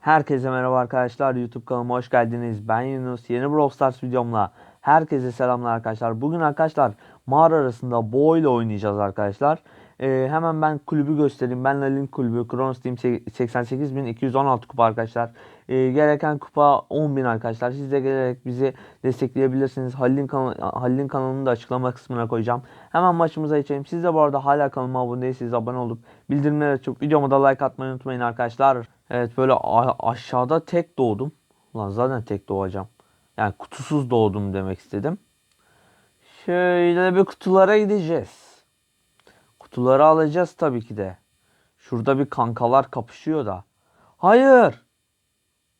Herkese merhaba arkadaşlar. YouTube kanalıma hoş geldiniz. Ben Yunus. Yeni Brawl Stars videomla herkese selamlar arkadaşlar. Bugün arkadaşlar mağara arasında Bo ile oynayacağız arkadaşlar. Ee, hemen ben kulübü göstereyim. Ben Lalin kulübü. Kronos Team 88.216 kupa arkadaşlar. Ee, gereken kupa 10.000 arkadaşlar. Siz de gelerek bizi destekleyebilirsiniz. Halil'in kanal Halil'in kanalını da açıklama kısmına koyacağım. Hemen maçımıza geçelim. Siz de bu arada hala kanalıma abone değilseniz abone olup bildirimleri açıp videoma da like atmayı unutmayın arkadaşlar. Evet böyle aşağıda tek doğdum. Ulan zaten tek doğacağım. Yani kutusuz doğdum demek istedim. Şöyle bir kutulara gideceğiz. Kutuları alacağız tabii ki de. Şurada bir kankalar kapışıyor da. Hayır.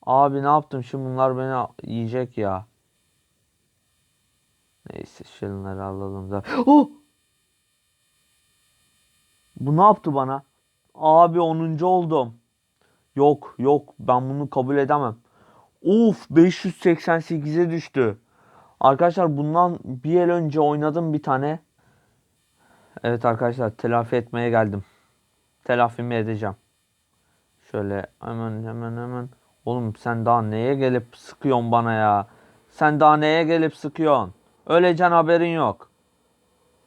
Abi ne yaptım şimdi bunlar beni yiyecek ya. Neyse şunları alalım da. Oh! Bu ne yaptı bana? Abi 10. oldum. Yok yok ben bunu kabul edemem. Of 588'e düştü. Arkadaşlar bundan bir yıl önce oynadım bir tane. Evet arkadaşlar telafi etmeye geldim. Telafimi edeceğim. Şöyle hemen hemen hemen. Oğlum sen daha neye gelip sıkıyorsun bana ya? Sen daha neye gelip sıkıyorsun? Öleceksin haberin yok.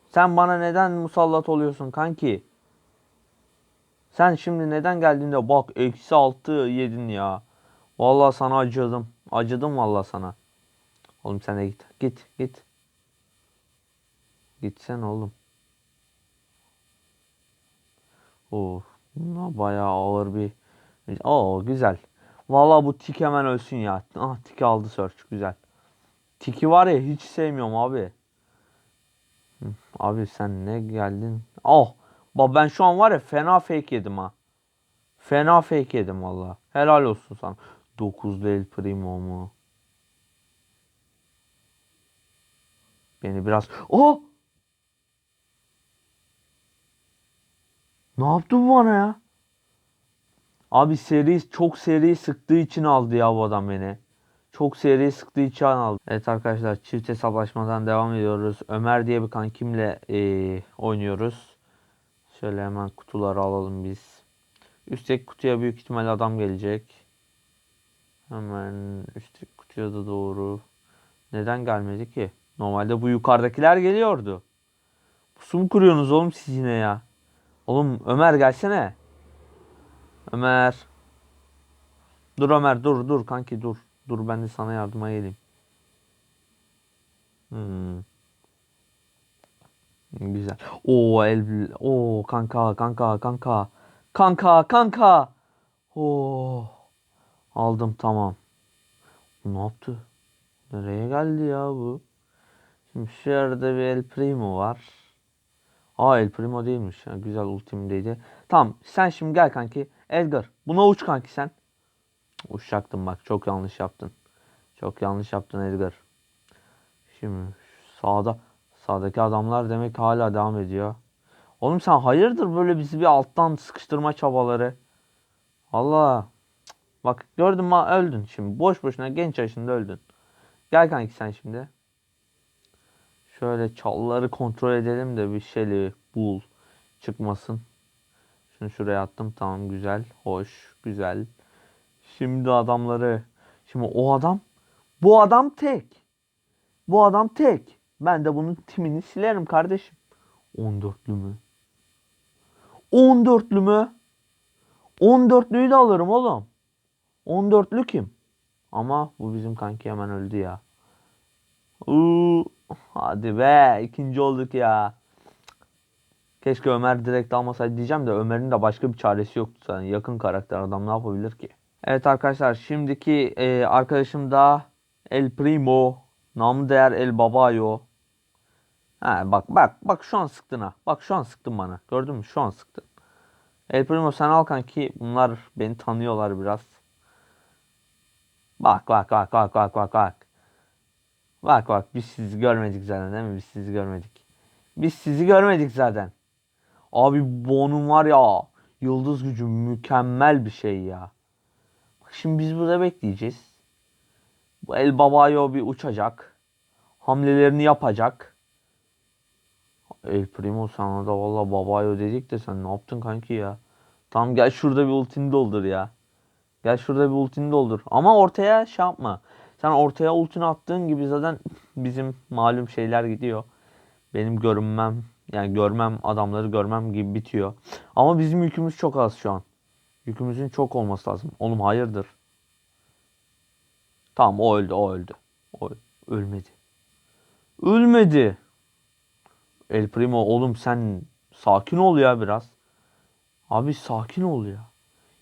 Sen bana neden musallat oluyorsun kanki? Sen şimdi neden geldiğinde bak eksi altı yedin ya. Vallahi sana acıdım. Acıdım vallahi sana. Oğlum sen de git. Git git. Gitsen oğlum. Of. buna Bayağı ağır bir. Oo güzel. Vallahi bu tik hemen ölsün ya. Ah tik aldı search güzel. Tiki var ya hiç sevmiyorum abi. Abi sen ne geldin? Oh. Bak ben şu an var ya fena fake yedim ha. Fena fake yedim valla. Helal olsun sana. 9 El Primo mu? Beni biraz... Oh! Ne yaptı bu bana ya? Abi seri çok seri sıktığı için aldı ya bu adam beni. Çok seri sıktığı için aldı. Evet arkadaşlar çift hesaplaşmadan devam ediyoruz. Ömer diye bir kankimle eee, oynuyoruz. Şöyle hemen kutuları alalım biz. Üstteki kutuya büyük ihtimal adam gelecek. Hemen üstteki kutuya da doğru. Neden gelmedi ki? Normalde bu yukarıdakiler geliyordu. Pusu mu kuruyorsunuz oğlum siz yine ya? Oğlum Ömer gelsene. Ömer. Dur Ömer dur dur kanki dur. Dur ben de sana yardıma geleyim. Hmm. Güzel. Oo el o kanka kanka kanka. Kanka kanka. Oo. Aldım tamam. Bu ne yaptı? Nereye geldi ya bu? Şimdi şurada bir El Primo var. Aa El Primo değilmiş. Ya, güzel ultimdeydi. Tamam sen şimdi gel kanki. Edgar buna uç kanki sen. Uçacaktın bak çok yanlış yaptın. Çok yanlış yaptın Edgar. Şimdi sağda sağdaki adamlar demek hala devam ediyor. Oğlum sen hayırdır böyle bizi bir alttan sıkıştırma çabaları. Allah. Bak gördün mü öldün şimdi. Boş boşuna genç yaşında öldün. Gel kanki sen şimdi. Şöyle çalıları kontrol edelim de bir şeyli bul çıkmasın. Şunu şuraya attım. Tamam güzel. Hoş. Güzel. Şimdi adamları. Şimdi o adam. Bu adam tek. Bu adam tek. Ben de bunun timini silerim kardeşim. 14'lü mü? 14'lü mü? 14'lüyü de alırım oğlum. 14'lü kim? Ama bu bizim kanki hemen öldü ya. Uuu, hadi be ikinci olduk ya. Keşke Ömer direkt almasaydı diyeceğim de Ömer'in de başka bir çaresi yoktu zaten. Yakın karakter adam ne yapabilir ki? Evet arkadaşlar şimdiki e, arkadaşım da El Primo. Namı değer El Babayo. Ha, bak bak bak şu an sıktın ha. Bak şu an sıktın bana. Gördün mü? Şu an sıktın. El Primo sen al kanki. Bunlar beni tanıyorlar biraz. Bak bak bak bak bak bak bak. Bak bak biz sizi görmedik zaten değil mi? Biz sizi görmedik. Biz sizi görmedik zaten. Abi bu onun var ya yıldız gücü mükemmel bir şey ya. Bak şimdi biz burada bekleyeceğiz. Bu El Babayo bir uçacak. Hamlelerini yapacak. El Primo sana da valla Babayo dedik de sen ne yaptın kanki ya? Tamam gel şurada bir ultini doldur ya. Gel şurada bir ultini doldur. Ama ortaya şey yapma. Sen ortaya ultini attığın gibi zaten bizim malum şeyler gidiyor. Benim görünmem yani görmem adamları görmem gibi bitiyor. Ama bizim yükümüz çok az şu an. Yükümüzün çok olması lazım. Oğlum hayırdır? Tamam o öldü o öldü. O öl- ölmedi. Ölmedi. El Primo oğlum sen sakin ol ya biraz. Abi sakin ol ya.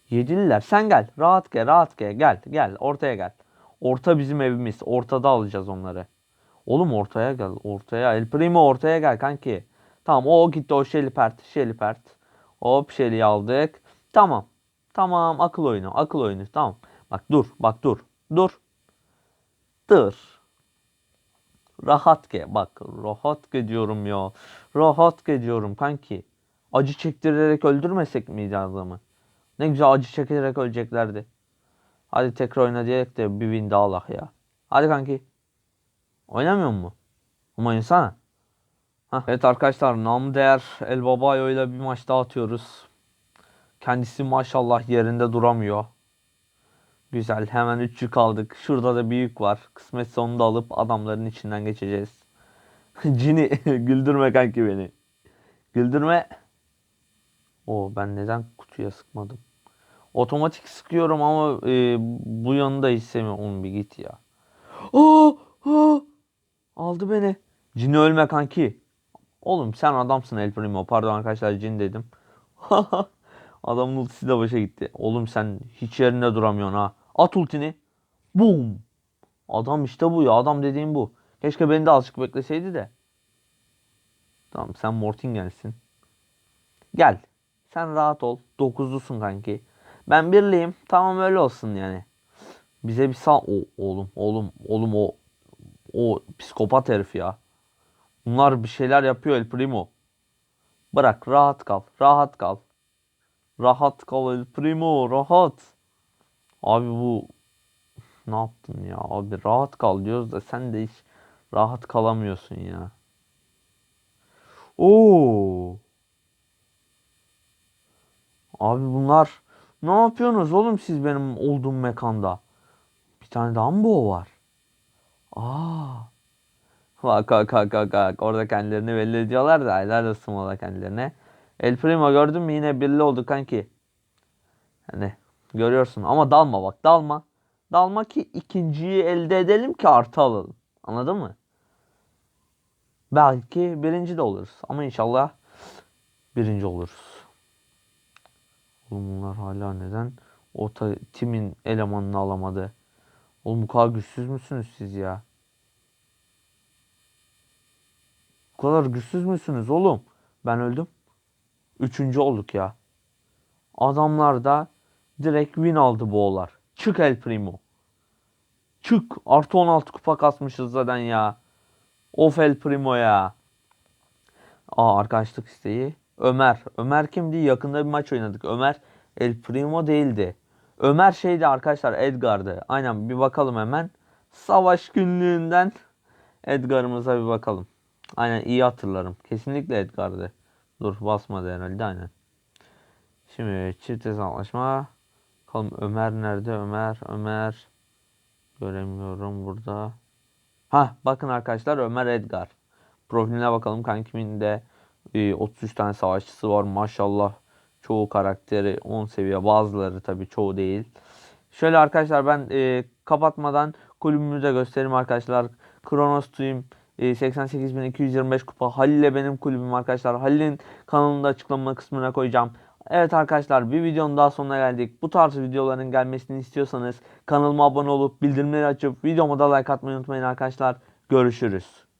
Yedililer. Sen gel. Rahat gel. Rahat gel. Gel. Gel. Ortaya gel. Orta bizim evimiz. Ortada alacağız onları. Oğlum ortaya gel. Ortaya. El Primo ortaya gel kanki. Tamam o gitti o Şelipert. Şelipert. Hop Şeli'yi aldık. Tamam. Tamam akıl oyunu. Akıl oyunu. Tamam. Bak dur. Bak dur. Dur. Dur. Rahat ge. Bak rahat ge diyorum ya. Rahat ge diyorum kanki. Acı çektirerek öldürmesek miydi adamı? Ne güzel acı çekerek öleceklerdi. Hadi tekrar oyna diyerek de bir win daha alak ya. Hadi kanki. Oynamıyor mu? Ama oynasana. Hah. Evet arkadaşlar namı değer El Babayo ile bir maç daha atıyoruz. Kendisi maşallah yerinde duramıyor. Güzel hemen 3 yük aldık. Şurada da bir yük var. Kısmetse onu da alıp adamların içinden geçeceğiz. Cini güldürme kanki beni. Güldürme. O ben neden kutuya sıkmadım? Otomatik sıkıyorum ama e, bu yanında istemiyorum. Oğlum bir git ya. Aa, aa! Aldı beni. Cini ölme kanki. Oğlum sen adamsın El Primo. Pardon arkadaşlar cin dedim. Adamın ultisi de başa gitti. Oğlum sen hiç yerinde duramıyorsun ha. At ultini. Boom. Adam işte bu ya. Adam dediğim bu. Keşke beni de azıcık bekleseydi de. Tamam sen Mortingen'sin. Gel. Sen rahat ol. Dokuzlusun kanki. Ben birliyim. Tamam öyle olsun yani. Bize bir sağ... O, oğlum oğlum oğlum o o psikopat herif ya. Bunlar bir şeyler yapıyor El Primo. Bırak rahat kal. Rahat kal. Rahat kal El Primo. Rahat. Abi bu ne yaptın ya? Abi rahat kal diyoruz da sen de hiç rahat kalamıyorsun ya. Oo. Abi bunlar ne yapıyorsunuz oğlum siz benim olduğum mekanda? Bir tane daha mı var? Aa. Bak bak bak bak bak. Orada kendilerini belli ediyorlar da helal olsun valla kendilerine. El Primo gördün mü yine birli olduk kanki. Hani görüyorsun ama dalma bak dalma. Dalma ki ikinciyi elde edelim ki artı alalım. Anladın mı? Belki birinci de oluruz. Ama inşallah birinci oluruz. Oğlum bunlar hala neden o ta- timin elemanını alamadı? Oğlum bu kadar güçsüz müsünüz siz ya? Bu kadar güçsüz müsünüz oğlum? Ben öldüm. Üçüncü olduk ya. Adamlar da direkt win aldı boğalar. Çık El Primo. Çık. Artı 16 kupa kasmışız zaten ya. Of El Primo ya. Aa arkadaşlık isteği. Ömer. Ömer kimdi? Yakında bir maç oynadık. Ömer El Primo değildi. Ömer şeydi arkadaşlar Edgar'dı. Aynen bir bakalım hemen. Savaş günlüğünden Edgar'ımıza bir bakalım. Aynen iyi hatırlarım. Kesinlikle Edgar'dı. Dur basmadı herhalde aynen. Şimdi çift hesaplaşma. Bakalım Ömer nerede? Ömer, Ömer. Göremiyorum burada. Ha bakın arkadaşlar Ömer Edgar. Profiline bakalım kankimin de e, 33 tane savaşçısı var maşallah. Çoğu karakteri 10 seviye bazıları tabii çoğu değil. Şöyle arkadaşlar ben e, kapatmadan kulübümü de göstereyim arkadaşlar. Kronos Team e, 88.225 kupa. Halil ile benim kulübüm arkadaşlar. Halil'in kanalında açıklama kısmına koyacağım. Evet arkadaşlar bir videonun daha sonuna geldik. Bu tarz videoların gelmesini istiyorsanız kanalıma abone olup bildirimleri açıp videoma da like atmayı unutmayın arkadaşlar. Görüşürüz.